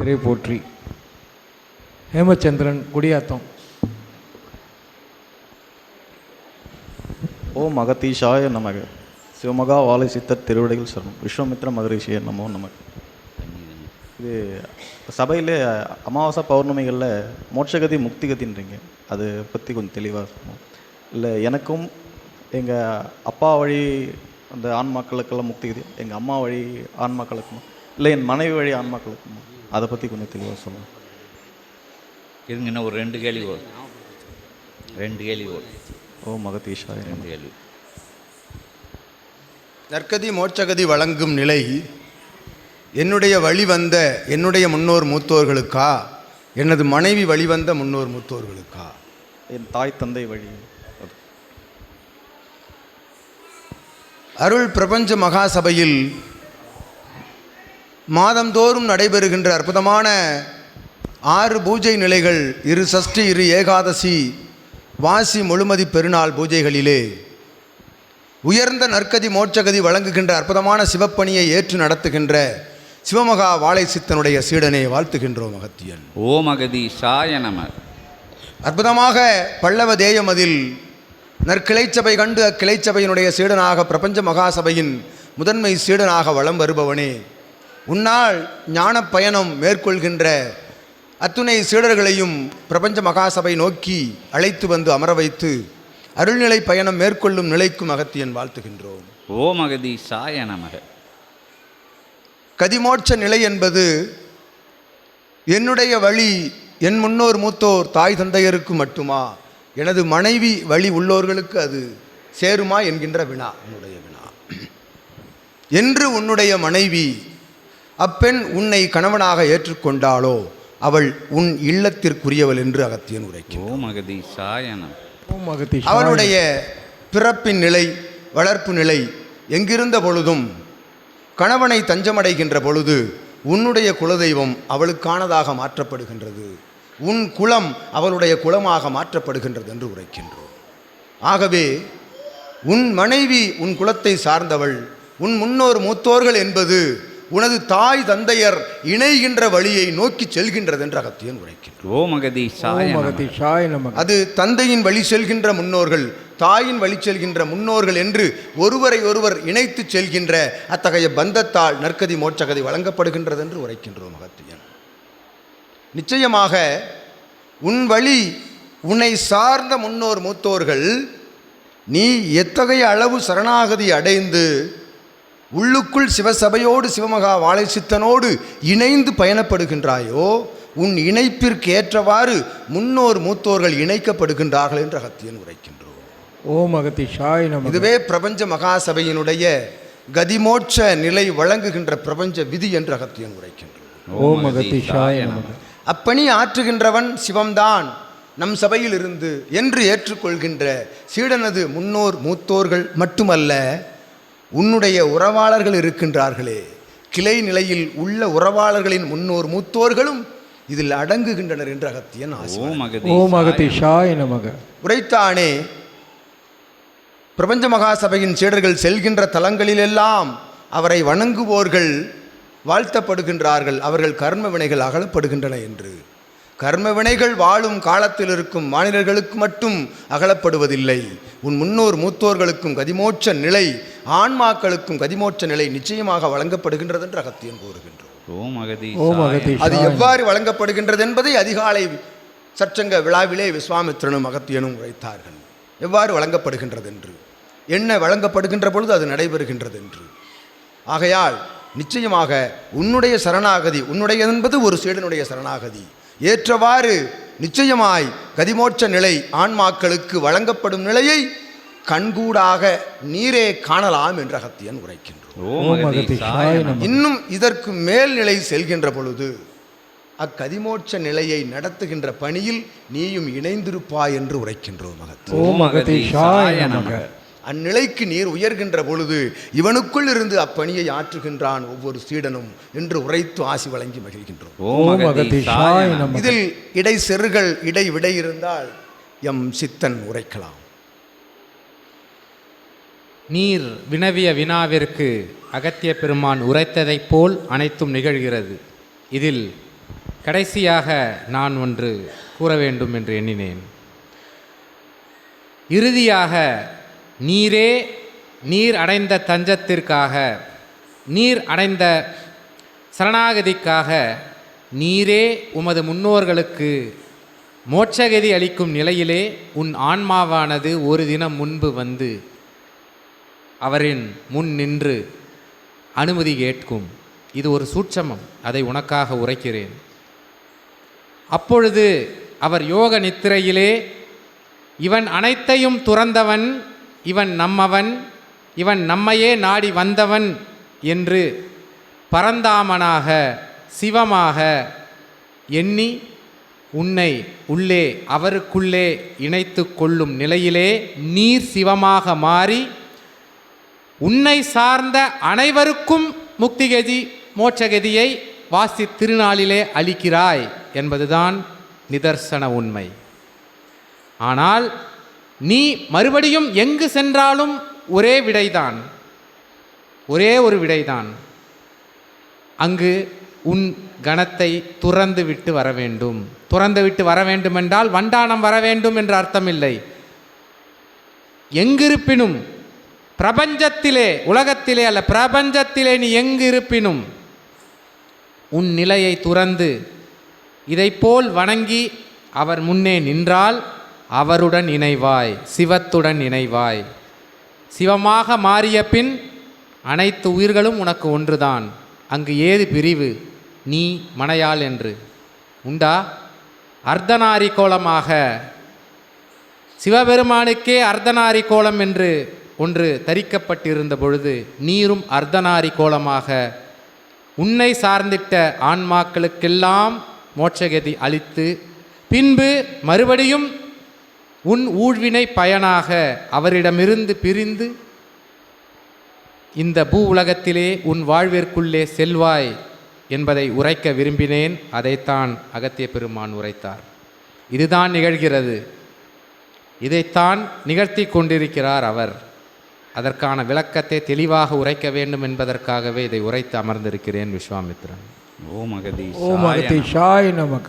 திரை போற்றி ஹேமச்சந்திரன் குடியாத்தம். ஓம் அகத்தீஷாய நமக. சிவமகா வாழை சித்தர் திருவிடையில் சரணம் விஸ்வமித்ர மகரிஷிய நமோ நமக்கு இது சபையில் அமாவாசை பௌர்ணமிகளில் மோட்சகதி முக்திகதின்றீங்க. அதை பற்றி கொஞ்சம் தெளிவாக சொல்லணும். இல்லை எனக்கும் எங்கள் அப்பா வழி அந்த ஆன்மாக்களுக்கெல்லாம் முக்திகதி எங்கள் அம்மா வழி ஆன்மாக்களுக்குமா? இல்லை என் மனைவி வழி ஆன்மாக்களுக்குமா? அதை பற்றி கொஞ்சம் தெளிவாக சொல்லணும் இருங்க இன்னும் ஒரு ரெண்டு கேள்வி வரும். ரெண்டு கேள்வி வரும். அகத்தீஷாய நமக ரெண்டு கேள்வி. நற்கதி மோட்சகதி வழங்கும் நிலை என்னுடைய வழி வந்த என்னுடைய முன்னோர் மூத்தோர்களுக்கா? எனது மனைவி வழிவந்த முன்னோர் மூத்தோர்களுக்கா? என் தாய் தந்தை வழி. அருள் பிரபஞ்ச மகாசபையில் மாதந்தோறும் நடைபெறுகின்ற அற்புதமான ஆறு பூஜை நிலைகள் இரு சஷ்டி இரு ஏகாதசி வாசி முழுமதி பெருநாள் பூஜைகளிலே. உயர்ந்த நற்கதி மோட்சகதி வழங்குகின்ற அற்புதமான சிவப்பணியை ஏற்று நடத்துகின்ற சிவமகா வாழை சித்தனுடைய சீடனை வாழ்த்துகின்றோம் அகத்தியன். ஓம் அகதி சாய நம. அற்புதமாக பல்லவ தேயமதில் நற்கிளைச்சபை கண்டு அக்கிளைச்சபையினுடைய சீடனாக பிரபஞ்ச மகாசபையின் முதன்மை சீடனாக வலம் வருபவனே. உன்னால் ஞானப் பயணம் மேற்கொள்கின்ற அத்துணை சீடர்களையும் பிரபஞ்ச மகாசபை நோக்கி அழைத்து வந்து அமர வைத்து அருள்நிலை பயணம் மேற்கொள்ளும் நிலைக்கும் அகத்தியன் வாழ்த்துகின்றோம். ஓம் அகதி சாய நமக. கதிமோட்ச நிலை என்பது என்னுடைய வழி என் முன்னோர் மூத்தோர் தாய் தந்தையருக்கு மட்டுமா? எனது மனைவி வழி உள்ளோர்களுக்கு அது சேருமா என்கின்ற வினா உன்னுடைய வினா. என்று உன்னுடைய மனைவி அப்பெண் உன்னை கணவனாக ஏற்றுக்கொண்டாளோ அவள் உன் இல்லத்திற்குரியவள் என்று அகத்தியன் உரைக்கும் அவளுடைய பிறப்பின் நிலை வளர்ப்பு நிலை எங்கிருந்த பொழுதும் கணவனை தஞ்சமடைகின்ற பொழுது உன்னுடைய குலதெய்வம் அவளுக்கானதாக மாற்றப்படுகின்றது. உன் குலம் அவளுடைய குலமாக மாற்றப்படுகின்றது என்று உரைக்கின்றோம். ஆகவே உன் மனைவி உன் குலத்தை சார்ந்தவள் உன் முன்னோர் மூத்தோர்கள் என்பது உனது தாய் தந்தையர் இணைகின்ற வழியை நோக்கி செல்கின்றது என்று அகத்தியன் நமக. அது தந்தையின் வழி செல்கின்ற முன்னோர்கள் தாயின் வழி செல்கின்ற முன்னோர்கள் என்று ஒருவரை ஒருவர் இணைத்து செல்கின்ற அத்தகைய பந்தத்தால் நற்கதி மோட்சகதி வழங்கப்படுகின்றது என்று உரைக்கின்றோம் அகத்தியன் நிச்சயமாக உன் வழி உன்னை சார்ந்த முன்னோர் மூத்தோர்கள் நீ எத்தகைய அளவு சரணாகதி அடைந்து உள்ளுக்குள் சிவசபையோடு சிவமகா வாழை சித்தனோடு இணைந்து பயணப்படுகின்றாயோ உன் இணைப்பிற்கு ஏற்றவாறு முன்னோர் மூத்தோர்கள் இணைக்கப்படுகின்றார்கள் என்று அகத்தியன் உரைக்கின்றோம். ஓம் அகத்தீஷாய இதுவே பிரபஞ்ச மகாசபையினுடைய கதிமோட்ச நிலை வழங்குகின்ற பிரபஞ்ச விதி என்று அகத்தியன் உரைக்கின்றோம் ஓம் அகத்தீஷாய அப்பணி ஆற்றுகின்றவன் சிவம்தான் நம் சபையில் இருந்து என்று ஏற்றுக்கொள்கின்ற சீடனது முன்னோர் மூத்தோர்கள் மட்டுமல்ல உன்னுடைய உறவாளர்கள் இருக்கின்றார்களே. கிளை நிலையில் உள்ள உறவாளர்களின் முன்னோர் மூத்தோர்களும் இதில் அடங்குகின்றனர் என்று அகத்தியன் ஆசி ஓம் அகதி ஓம் அகத்தீஷாய நமக உரைத்தானே பிரபஞ்ச மகாசபையின் சீடர்கள் செல்கின்ற தலங்களிலெல்லாம் அவரை வணங்குவோர்கள் வாழ்த்தப்படுகின்றார்கள். அவர்கள் கர்ம வினைகள் அகலப்படுகின்றன என்று. கர்ம வினைகள் வாழும் காலத்தில் இருக்கும் மாநிலர்களுக்கு மட்டும் அகலப்படுவதில்லை. உன் முன்னோர் மூத்தோர்களுக்கும் கதிமோட்ச நிலை ஆன்மாக்களுக்கும் கதிமோட்ச நிலை நிச்சயமாக வழங்கப்படுகின்றது என்று அகத்தியன் கூறுகின்றோம் அது எவ்வாறு வழங்கப்படுகின்றது என்பதை அதிகாலை சச்சங்க விழாவிலே விஸ்வாமித்திரனும் அகத்தியனும் உரைத்தார்கள். எவ்வாறு வழங்கப்படுகின்றது என்று என்ன வழங்கப்படுகின்ற பொழுது அது நடைபெறுகின்றது என்று ஆகையால் நிச்சயமாக உன்னுடைய சரணாகதி உன்னுடைய என்பது ஒரு சீடனுடைய சரணாகதி. ஏற்றவாறு நிச்சயமாய் கதிமோட்ச நிலை ஆன்மாக்களுக்கு வழங்கப்படும் நிலையை கண்கூடாக நீரே காணலாம் என்று அகத்தியன் உரைக்கின்றோம் இன்னும் இதற்கு மேல் நிலை செல்கின்ற பொழுது அக்கதிமோட்ச நிலையை நடத்துகின்ற பணியில் நீயும் இணைந்திருப்பாய் என்று உரைக்கின்றோம் மகத் ஓம் அகத்தீஷாய நமக அந்நிலைக்கு நீர் உயர்கின்ற பொழுது இவனுக்குள் இருந்து அப்பணியை ஆற்றுகின்றான் ஒவ்வொரு சீடனும் என்று உரைத்து ஆசி வழங்கி மகிழ்கின்றோம். இதில் இடை செருகள் இடை விடை இருந்தால் எம் சித்தன் உரைக்கலாம். நீர் வினவிய வினாவிற்கு அகத்திய பெருமான் உரைத்ததைப் போல் அனைத்தும் நிகழ்கிறது. இதில் கடைசியாக நான் ஒன்று கூற வேண்டும் என்று எண்ணினேன். இறுதியாக நீரே நீர் அடைந்த தஞ்சத்திற்காக நீர் அடைந்த சரணாகதிக்காக நீரே உமது முன்னோர்களுக்கு மோட்சகதி அளிக்கும் நிலையிலே உன் ஆன்மாவானது ஒரு தினம் முன்பு வந்து அவரின் முன் நின்று அனுமதி கேட்கும். இது ஒரு சூட்சமம். அதை உனக்காக உரைக்கிறேன். அப்பொழுது அவர் யோக நித்திரையிலே இவன் அனைத்தையும் துறந்தவன் இவன் நம்மவன் இவன் நம்மையே நாடி வந்தவன் என்று பரந்தாமனாக சிவமாக எண்ணி உன்னை உள்ளே அவருக்குள்ளே இணைத்து கொள்ளும் நிலையிலே நீர் சிவமாக மாறி உன்னை சார்ந்த அனைவருக்கும் முக்திகதி மோட்சகதியை வாசி திருநாளிலே அளிக்கிறாய் என்பதுதான் நிதர்சன உண்மை. ஆனால் நீ மறுபடியும் எங்கு சென்றாலும் ஒரே விடைதான். ஒரே ஒரு விடைதான். அங்கு உன் கணத்தை துறந்து விட்டு வர வேண்டும். துறந்து விட்டு வர வேண்டுமென்றால் வண்டானம் வர வேண்டும் என்று அர்த்தமில்லை. எங்கிருப்பினும் பிரபஞ்சத்திலே உலகத்திலே அல்ல பிரபஞ்சத்திலே நீ எங்கு இருப்பினும் உன் நிலையை துறந்து இதைப்போல் வணங்கி அவர் முன்னே நின்றால் அவருடன் இணைவாய் சிவத்துடன் இணைவாய். சிவமாக மாறிய பின் அனைத்து உயிர்களும் உனக்கு ஒன்றுதான். அங்கு ஏது பிரிவு? நீ மனையாள் என்று. உண்டா? அர்த்தநாரி கோலமாக. சிவபெருமானுக்கே அர்த்தநாரி கோலம் என்று ஒன்று தரிக்கப்பட்டிருந்த பொழுது நீரும் அர்த்தநாரி கோலமாக. உன்னை சார்ந்திட்ட ஆன்மாக்களுக்கெல்லாம் மோட்சகதி அளித்து பின்பு மறுபடியும் உன் ஊழ்வினை பயனாக அவரிடமிருந்து பிரிந்து இந்த பூ உலகத்திலே உன் வாழ்விற்குள்ளே செல்வாய் என்பதை உரைக்க விரும்பினேன் அதைத்தான் அகத்திய பெருமான் உரைத்தார். இதுதான் நிகழ்கிறது. இதைத்தான் நிகழ்த்தி கொண்டிருக்கிறார் அவர். அதற்கான விளக்கத்தை தெளிவாக உரைக்க வேண்டும் என்பதற்காகவே இதை உரைத்து அமர்ந்திருக்கிறேன் விஸ்வாமித்ரன். ஓம் அகதி ஓம் அகதீஷாய நமக.